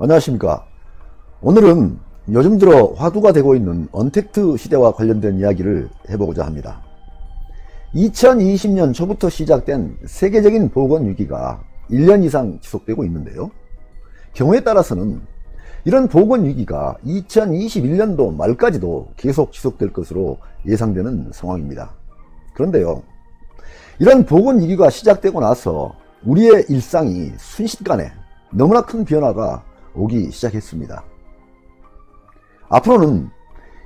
안녕하십니까. 오늘은 요즘 들어 화두가 되고 있는 언택트 시대와 관련된 이야기를 해보고자 합니다. 2020년 초부터 시작된 세계적인 보건 위기가 1년 이상 지속되고 있는데요. 경우에 따라서는 이런 보건 위기가 2021년도 말까지도 계속 지속될 것으로 예상되는 상황입니다. 그런데요, 이런 보건 위기가 시작되고 나서 우리의 일상이 순식간에 너무나 큰 변화가 오기 시작했습니다. 앞으로는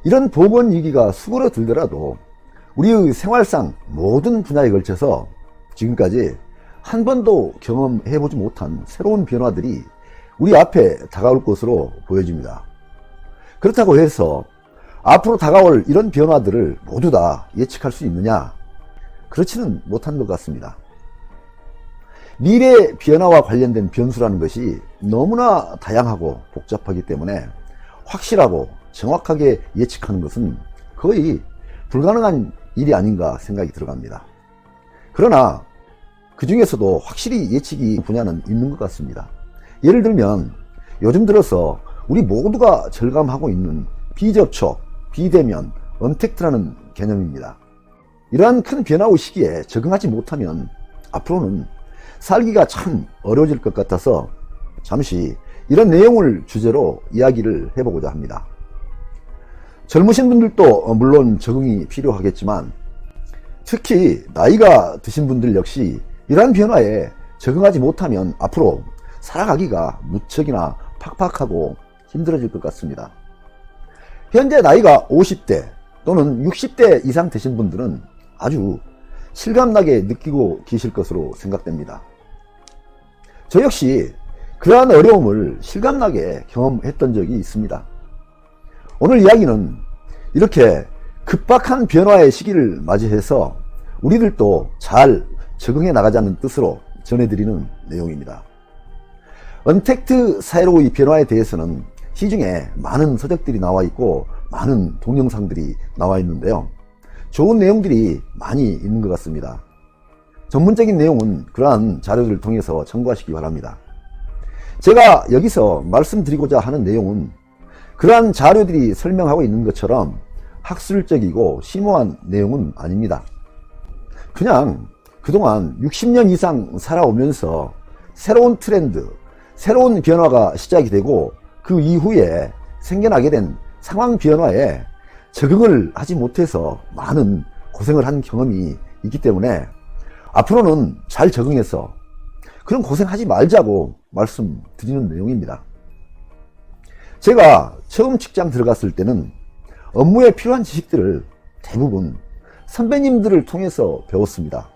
이런 보건 위기가 수그러 들더라도 우리의 생활상 모든 분야에 걸쳐서 지금까지 한 번도 경험해보지 못한 새로운 변화들이 우리 앞에 다가올 것으로 보여집니다. 그렇다고 해서 앞으로 다가올 이런 변화들을 모두 다 예측할 수 있느냐? 그렇지는 못한 것 같습니다. 미래 변화와 관련된 변수라는 것이 너무나 다양하고 복잡하기 때문에 확실하고 정확하게 예측하는 것은 거의 불가능한 일이 아닌가 생각이 들어갑니다. 그러나 그 중에서도 확실히 예측이 분야는 있는 것 같습니다. 예를 들면 요즘 들어서 우리 모두가 절감하고 있는 비접촉, 비대면, 언택트라는 개념입니다. 이러한 큰 변화의 시기에 적응하지 못하면 앞으로는 살기가 참 어려워질 것 같아서 잠시 이런 내용을 주제로 이야기를 해보고자 합니다. 젊으신 분들도 물론 적응이 필요하겠지만 특히 나이가 드신 분들 역시 이러한 변화에 적응하지 못하면 앞으로 살아가기가 무척이나 팍팍하고 힘들어질 것 같습니다. 현재 나이가 50대 또는 60대 이상 되신 분들은 아주 실감나게 느끼고 계실 것으로 생각됩니다. 저 역시 그러한 어려움을 실감나게 경험했던 적이 있습니다. 오늘 이야기는 이렇게 급박한 변화의 시기를 맞이해서 우리들도 잘 적응해 나가자는 뜻으로 전해드리는 내용입니다. 언택트 사회로의 변화에 대해서는 시중에 많은 서적들이 나와 있고 많은 동영상들이 나와 있는데요. 좋은 내용들이 많이 있는 것 같습니다. 전문적인 내용은 그러한 자료를 통해서 참고하시기 바랍니다. 제가 여기서 말씀드리고자 하는 내용은 그러한 자료들이 설명하고 있는 것처럼 학술적이고 심오한 내용은 아닙니다. 그냥 그동안 60년 이상 살아오면서 새로운 트렌드, 새로운 변화가 시작이 되고 그 이후에 생겨나게 된 상황 변화에 적응을 하지 못해서 많은 고생을 한 경험이 있기 때문에 앞으로는 잘 적응해서 그런 고생하지 말자고 말씀드리는 내용입니다. 제가 처음 직장 들어갔을 때는 업무에 필요한 지식들을 대부분 선배님들을 통해서 배웠습니다.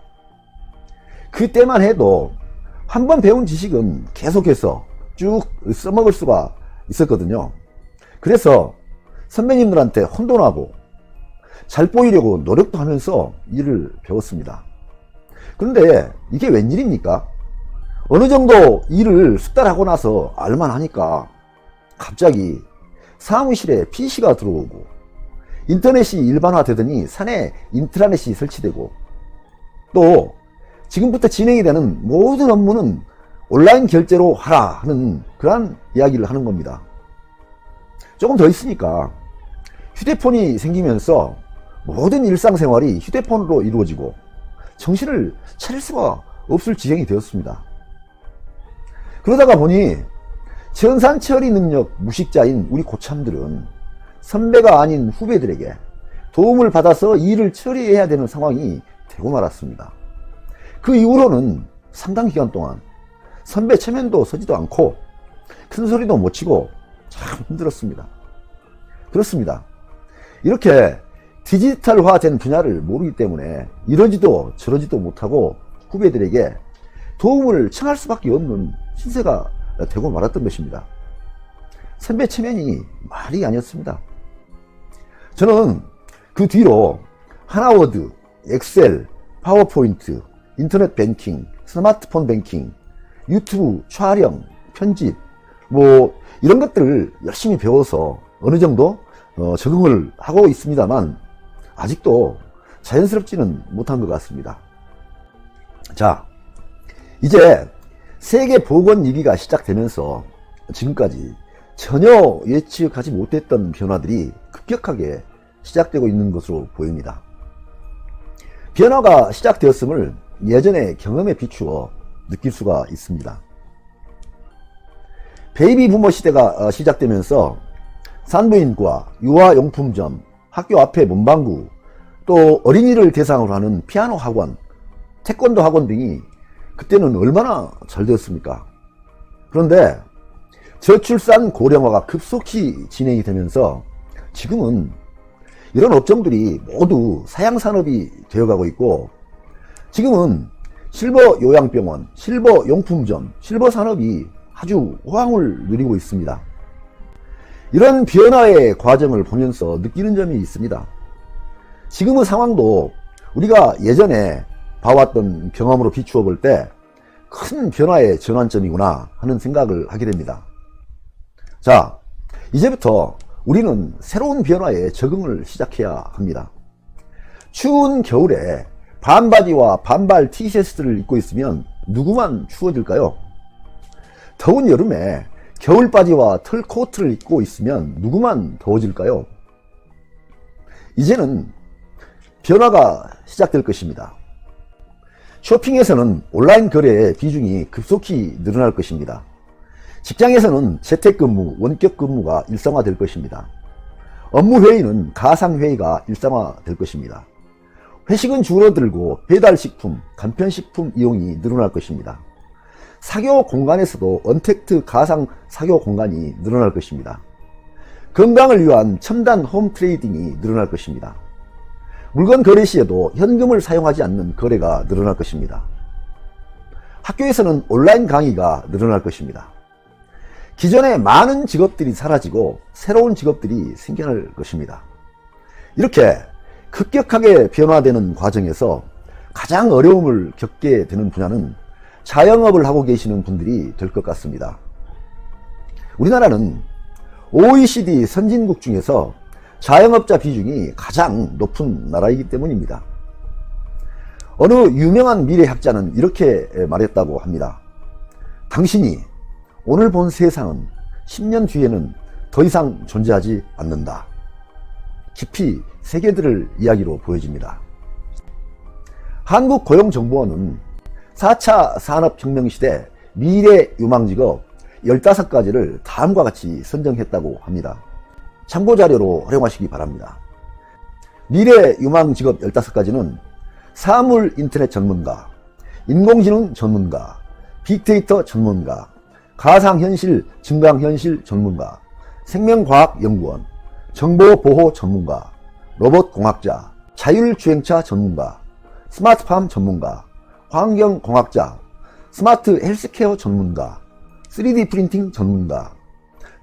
그때만 해도 한 번 배운 지식은 계속해서 쭉 써먹을 수가 있었거든요. 그래서 선배님들한테 혼돈하고 잘 보이려고 노력도 하면서 일을 배웠습니다. 그런데 이게 웬일입니까? 어느 정도 일을 숙달하고 나서 알만 하니까 갑자기 사무실에 PC가 들어오고 인터넷이 일반화되더니 산에 인트라넷이 설치되고 또 지금부터 진행이 되는 모든 업무는 온라인 결제로 하라 하는 그러한 이야기를 하는 겁니다. 조금 더 있으니까 휴대폰이 생기면서 모든 일상생활이 휴대폰으로 이루어지고 정신을 차릴 수가 없을 지경이 되었습니다. 그러다가 보니 전산 처리 능력 무식자인 우리 고참들은 선배가 아닌 후배들에게 도움을 받아서 일을 처리해야 되는 상황이 되고 말았습니다. 그 이후로는 상당 기간 동안 선배 체면도 서지도 않고 큰 소리도 못 치고 참 힘들었습니다. 그렇습니다. 이렇게 디지털화된 분야를 모르기 때문에 이러지도 저러지도 못하고 후배들에게 도움을 청할 수밖에 없는 신세가 되고 말았던 것입니다. 선배 체면이 말이 아니었습니다. 저는 그 뒤로 하나워드, 엑셀, 파워포인트, 인터넷 뱅킹, 스마트폰 뱅킹, 유튜브 촬영, 편집, 뭐 이런 것들을 열심히 배워서 어느 정도 어, 적응을 하고 있습니다만 아직도 자연스럽지는 못한 것 같습니다. 자, 이제 세계 보건 위기가 시작되면서 지금까지 전혀 예측하지 못했던 변화들이 급격하게 시작되고 있는 것으로 보입니다. 변화가 시작되었음을 예전의 경험에 비추어 느낄 수가 있습니다. 베이비 부머 시대가 어, 시작되면서 산부인과, 유아용품점, 학교 앞에 문방구, 또 어린이를 대상으로 하는 피아노 학원, 태권도 학원 등이 그때는 얼마나 잘 되었습니까? 그런데 저출산 고령화가 급속히 진행이 되면서 지금은 이런 업종들이 모두 사양산업이 되어가고 있고 지금은 실버 요양병원, 실버 용품점, 실버 산업이 아주 호황을 누리고 있습니다. 이런 변화의 과정을 보면서 느끼는 점이 있습니다. 지금의 상황도 우리가 예전에 봐왔던 경험으로 비추어 볼 때 큰 변화의 전환점이구나 하는 생각을 하게 됩니다. 자, 이제부터 우리는 새로운 변화에 적응을 시작해야 합니다. 추운 겨울에 반바지와 반발 티셔츠를 입고 있으면 누구만 추워질까요? 더운 여름에 겨울 바지와 털 코트를 입고 있으면 누구만 더워질까요? 이제는 변화가 시작될 것입니다. 쇼핑에서는 온라인 거래의 비중이 급속히 늘어날 것입니다. 직장에서는 재택근무, 원격근무가 일상화될 것입니다. 업무회의는 가상회의가 일상화될 것입니다. 회식은 줄어들고 배달식품, 간편식품 이용이 늘어날 것입니다. 사교 공간에서도 언택트 가상 사교 공간이 늘어날 것입니다. 건강을 위한 첨단 홈 트레이딩이 늘어날 것입니다. 물건 거래 시에도 현금을 사용하지 않는 거래가 늘어날 것입니다. 학교에서는 온라인 강의가 늘어날 것입니다. 기존의 많은 직업들이 사라지고 새로운 직업들이 생겨날 것입니다. 이렇게 급격하게 변화되는 과정에서 가장 어려움을 겪게 되는 분야는 자영업을 하고 계시는 분들이 될 것 같습니다. 우리나라는 OECD 선진국 중에서 자영업자 비중이 가장 높은 나라이기 때문입니다. 어느 유명한 미래학자는 이렇게 말했다고 합니다. 당신이 오늘 본 세상은 10년 뒤에는 더 이상 존재하지 않는다. 깊이 세계들을 이야기로 보여집니다. 한국고용정보원은 4차 산업혁명 시대 미래 유망직업 15가지를 다음과 같이 선정했다고 합니다. 참고자료로 활용하시기 바랍니다. 미래 유망 직업 15가지는 사물 인터넷 전문가, 인공지능 전문가, 빅데이터 전문가, 가상현실 증강현실 전문가, 생명과학 연구원, 정보보호 전문가, 로봇공학자, 자율주행차 전문가, 스마트팜 전문가, 환경공학자, 스마트 헬스케어 전문가, 3D 프린팅 전문가,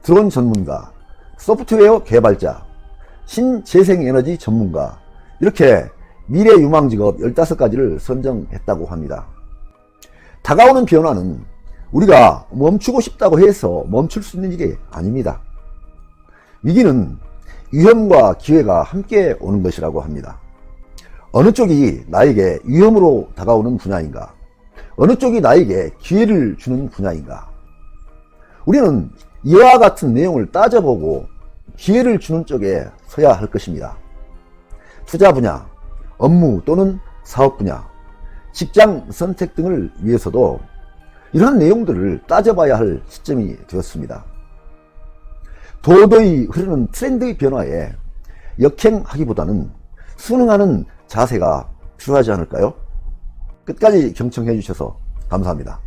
드론 전문가, 소프트웨어 개발자, 신재생에너지 전문가, 이렇게 미래 유망 직업 15가지를 선정했다고 합니다. 다가오는 변화는 우리가 멈추고 싶다고 해서 멈출 수 있는 일이 아닙니다. 위기는 위험과 기회가 함께 오는 것이라고 합니다. 어느 쪽이 나에게 위험으로 다가오는 분야인가? 어느 쪽이 나에게 기회를 주는 분야인가? 우리는 이와 같은 내용을 따져보고 기회를 주는 쪽에 서야 할 것입니다. 투자 분야, 업무 또는 사업 분야, 직장 선택 등을 위해서도 이러한 내용들을 따져봐야 할 시점이 되었습니다. 도도히 흐르는 트렌드의 변화에 역행하기보다는 순응하는 자세가 필요하지 않을까요? 끝까지 경청해 주셔서 감사합니다.